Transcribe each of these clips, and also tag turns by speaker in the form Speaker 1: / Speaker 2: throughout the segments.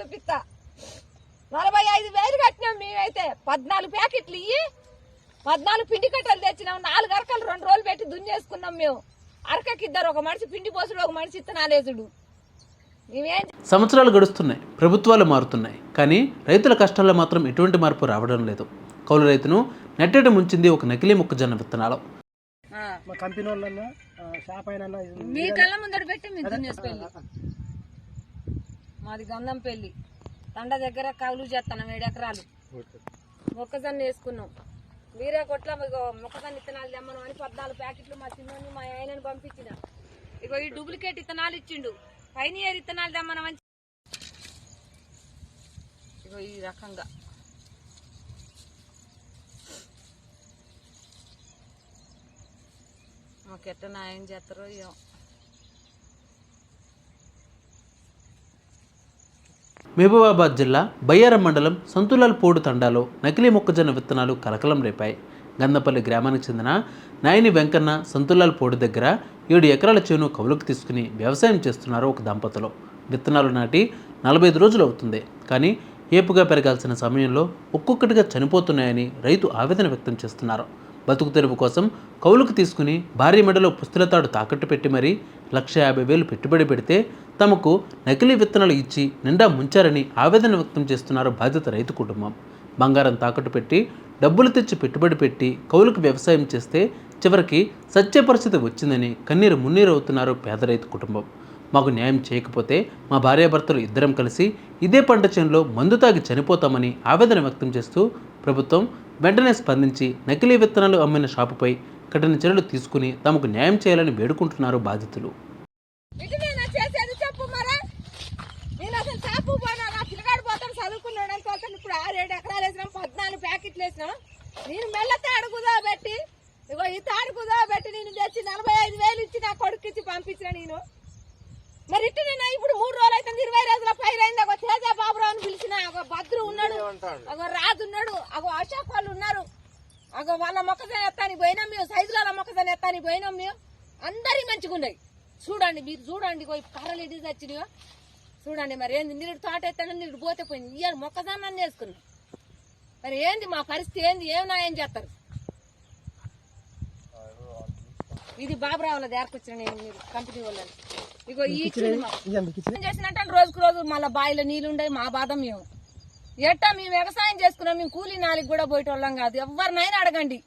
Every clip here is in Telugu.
Speaker 1: చూపిస్తా. నలభై ఐదు వేలు కట్టినాం మేమైతే. పద్నాలుగు ప్యాకెట్లు ఇయ్యి పద్నాలుగు పిండి కట్టలు తెచ్చినాం. నాలుగు అరకలు రెండు రోజులు పెట్టి దున్నేసుకున్నాం మేము. అరకకి ఇద్దరు ఒక మనిషి పిండి పోసుడు ఒక మనిషి ఇత్తనాలేసుడు మేమేం
Speaker 2: సంవత్సరాలు గడుస్తున్నాయి ప్రభుత్వాలు మారుతున్నాయి కానీ రైతుల కష్టాల్లో మాత్రం ఎటువంటి మార్పు రావడం లేదు. కౌలు రైతును నెట్టేట ముంచింది ఒక నకిలీ మొక్కజొన్న విత్తనాలు.
Speaker 1: ఆ,
Speaker 3: మా
Speaker 1: కళ్ళ ముందర పెట్టి మాది గంధం పెళ్ళి. తండ దగ్గర కౌలు చేస్తాను ఏడు ఎకరాలు. మొక్కజొన్న వేసుకున్నాం. మీరే కొట్ల మొక్కజొన్న ఇత్తనాలు తెమ్మను అని పద్నాలుగు ప్యాకెట్లు మా చిన్నోని మా ఆయనని పంపించిన. ఇగో ఈ డూప్లికేట్ ఇత్తనాలు ఇచ్చిండు. పైన ఏరు ఇత్తనాలు తెమ్మను అని ఇగో ఈ రకంగా. మాకెట్ట న్యాయం చేస్తారో ఏమో.
Speaker 2: మహబూబాబాద్ జిల్లా బయ్యారం మండలం సంతులాల్పూడు తండాలో నకిలీ మొక్కజొన్న విత్తనాలు కలకలం రేపాయి. గందపల్లి గ్రామానికి చెందిన నాయని వెంకన్న సంతులాల్పూడి దగ్గర ఏడు ఎకరాల చేను కవులకు తీసుకుని వ్యవసాయం చేస్తున్నారు ఒక దంపతులు. విత్తనాలు నాటి నలభై ఐదు రోజులు అవుతుంది. కానీ ఏపుగా పెరగాల్సిన సమయంలో ఒక్కొక్కటిగా చనిపోతున్నాయని రైతు ఆవేదన వ్యక్తం చేస్తున్నారు. బతుకు తెరువు కోసం కౌలుకు తీసుకుని భారీ మెడలో పుస్తులతాడు తాకట్టు పెట్టి మరీ లక్ష యాభై వేలు పెట్టుబడి పెడితే తమకు నకిలీ విత్తనాలు ఇచ్చి నిండా ముంచారని ఆవేదన వ్యక్తం చేస్తున్నారు బాధిత రైతు కుటుంబం. బంగారం తాకట్టు పెట్టి డబ్బులు తెచ్చి పెట్టుబడి పెట్టి కౌలుకు వ్యవసాయం చేస్తే చివరికి సత్య పరిస్థితి వచ్చిందని కన్నీరు మున్నీరు అవుతున్నారు పేద రైతు కుటుంబం. మాకు న్యాయం చేయకపోతే మా భార్యాభర్తలు ఇద్దరం కలిసి ఇదే పంట చేనులో మందు తాగి చనిపోతామని ఆవేదన వ్యక్తం చేస్తూ ప్రభుత్వం వెంటనే స్పందించి నకిలీ విత్తనాలు అమ్మిన షాపుపై కఠిన చర్యలు తీసుకుని తమకు న్యాయం చేయాలని వేడుకుంటున్నారు బాధితులు
Speaker 1: ఇటువేనా చేసేది చెప్పు మరా నేను అసలు చేపు పోనా నా పిల్లగాడు పోతాను చదువుకున్నాడు అని ఆరేడు ఎకరాలు వేసినాం పద్నాలుగు ప్యాకెట్లు వేసినాం. నేను మెల్ల తాడుకుదా పెట్టి ఇగో ఈ తాడుకుదా పెట్టి నేను తెచ్చి నలభై ఐదు వేలు ఇచ్చి నా కొడుకు ఇచ్చి పంపించిన నేను. మరి ఇటు నేను ఇప్పుడు మూడు రోజులు అయితే ఇరవై రోజుల పైరు అయింది. ఒక తేజ బాబురావు అని పిలిచిన ఒక భద్రు ఉన్నాడు ఒక రాజు ఉన్నాడు ఒక అశోక్ వాళ్ళు ఉన్నారు. అగో వాళ్ళ మొక్కజొన్న ఎత్తానికి పోయినాం మేము సైజుల మొక్కజొన్న ఎత్తానికి పోయినాం మేము. అందరి మంచిగా ఉన్నాయి చూడండి మీరు చూడండి కర్రలు ఇది తెచ్చినాయో. చూడండి మరి ఏంది మీరు తోట ఎత్తాను మీరు పోతే పోయింది. ఇయ్యాలి మొక్కజొన్న వేసుకున్నాం మరి ఏంది మా పరిస్థితి ఏంది? ఏం న్యాయం చేస్తారు? ఇది బాబురావులది ఏర్కొచ్చిన నేను మీరు కంపెనీ వాళ్ళని. ఇగో ఈ చేసినట్టు రోజుకు రోజు మళ్ళీ బావిలో నీళ్ళు ఉండే మా బాధ మేము. ఎట్టా మేము వ్యవసాయం చేసుకున్నాం మేము కూలీ నాలుగు కూడా పోయేటోళ్ళం కాదు. ఎవరినైనా అడగండి.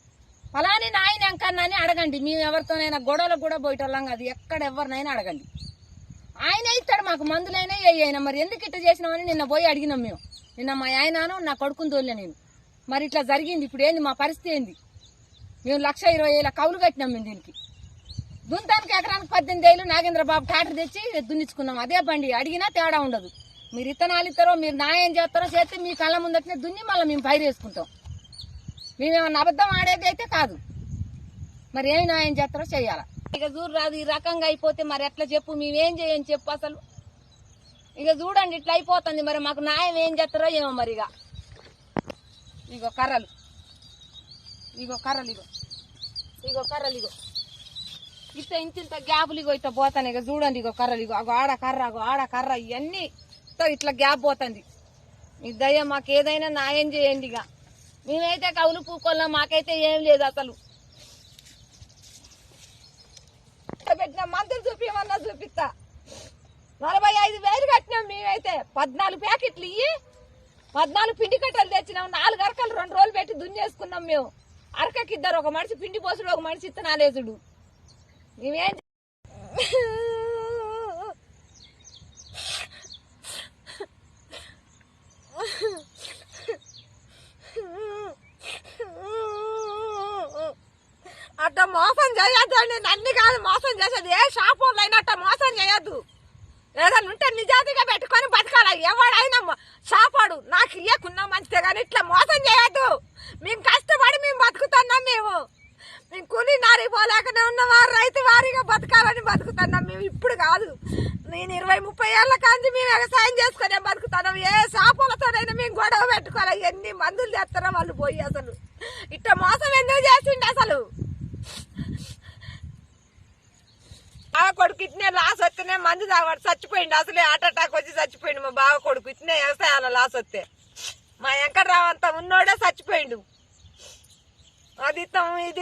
Speaker 1: ఫలాని నాయన ఎంకన్నాని అడగండి. మేము ఎవరితోనైనా గొడవలకు కూడా పోయేటోళ్ళం కాదు. ఎక్కడ ఎవరినైనా అడగండి. ఆయన ఇస్తాడు మాకు మందులైనా ఏ అయినా మరి ఎందుకు ఇట్లా చేసినామని నిన్న పోయి అడిగినాం మేము. నిన్న మా ఆయనను నా కొడుకుని తోలే నేను. మరి ఇట్లా జరిగింది ఇప్పుడు ఏంది మా పరిస్థితి ఏంది? మేము లక్ష ఇరవై వేల కౌలు కట్టినాం మేము దీనికి. దుంతానికి ఎకరానికి పద్దెనిమిది వేలు నాగేంద్ర బాబు ట్రాక్టర్ తెచ్చి దున్నించుకున్నాం అదే బండి అడిగినా తేడా ఉండదు. మీరు ఇత్తనాలు ఇస్తారో మీరు న్యాయం చేస్తారో చేస్తే మీ కళ్ళ ముందట్నే దున్ని మళ్ళీ మేము పైరు వేసుకుంటాం. మేమేమన్నా అబద్ధం ఆడేది అయితే కాదు. మరి ఏమి న్యాయం చేస్తారో చేయాలా? ఇక చూడు రాదు ఈ రకంగా అయిపోతే మరి ఎట్లా చెప్పు? మేమేం చేయని చెప్పు అసలు. ఇక చూడండి ఇట్లా అయిపోతుంది మరి. మాకు న్యాయం ఏం చేస్తారో ఏమో మరి ఇక. ఇగో కర్రలు. ఇగో కర్రలు ఇగో. ఇగో కర్రలు ఇగో. ఇట్ట ఇంత ఇంత గ్యాపులు ఇగో ఇట్లా పోతాను ఇక చూడండి ఇగో కర్రలు ఇగో. అగో ఆడ కర్ర అగో ఆడ కర్ర ఇవన్నీ ఇట్లా ఇట్లా గ్యాప్ పోతుంది. మీ దయ మాకు ఏదైనా న్యాయం చేయండి ఇక. మేమైతే కవులు పూకోళ్ళం మాకైతే ఏం లేదు అసలు. పెట్టిన మందులు చూపించమన్నా చూపిస్తా. నలభై ఐదు వేలు కట్టినాం మేమైతే. పద్నాలుగు ప్యాకెట్లు ఇయ్యి పద్నాలుగు పిండి కట్టలు తెచ్చినాం. నాలుగు అరకలు రెండు రోజులు పెట్టి దున్నేసుకున్నాం మేము. అరకకి ఇద్దరు ఒక మనిషి పిండి పోసుడు ఒక మనిషి ఇత్తనాలేసుడు. మేమేం చేయొద్దండి నన్ను కాదు మోసం చేసేది. ఏ షాప్ వాళ్ళు అయినా మోసం చేయొద్దు. ఏదైనా ఉంటే నిజాతిగా పెట్టుకొని బతకాల. ఎవడైనా షాపాడు. నాకు ఇయ్యకున్నా మంచిదే కానీ ఇట్లా మోసం చేయొద్దు. మేము కష్టపడి మేము బతుకుతున్నాం మేము. మేము కూలి నారి పోలేకనే ఉన్నవారు రైతు వారిగా బతకాలని బతుకుతున్నాం మేము. ఇప్పుడు కాదు. నేను ఇరవై ముప్పై ఏళ్ళ కాంచి మేము వ్యవసాయం చేసుకునే బతుకుతున్నాం. ఏ షాపులతోనైనా మేము గొడవ పెట్టుకోవాలి? ఎన్ని మందులు తెస్తారో వాళ్ళు పోయి అసలు. ఇట్లా మోసం ఎందుకు చేసిండే అసలు? బావ కొడుకు ఇట్నే లాస్ వస్తేనే మంది తాగడు చచ్చిపోయిండు. అసలే హార్ట్ అటాక్ వచ్చి చచ్చిపోయిండు మా బావ కొడుకు. ఇట్నే వ్యవసాయాల లాస్ వస్తే. మా వెంకటరావు అంత ఉన్నోడే చచ్చిపోయిండు. అది ఇస్తాం ఇది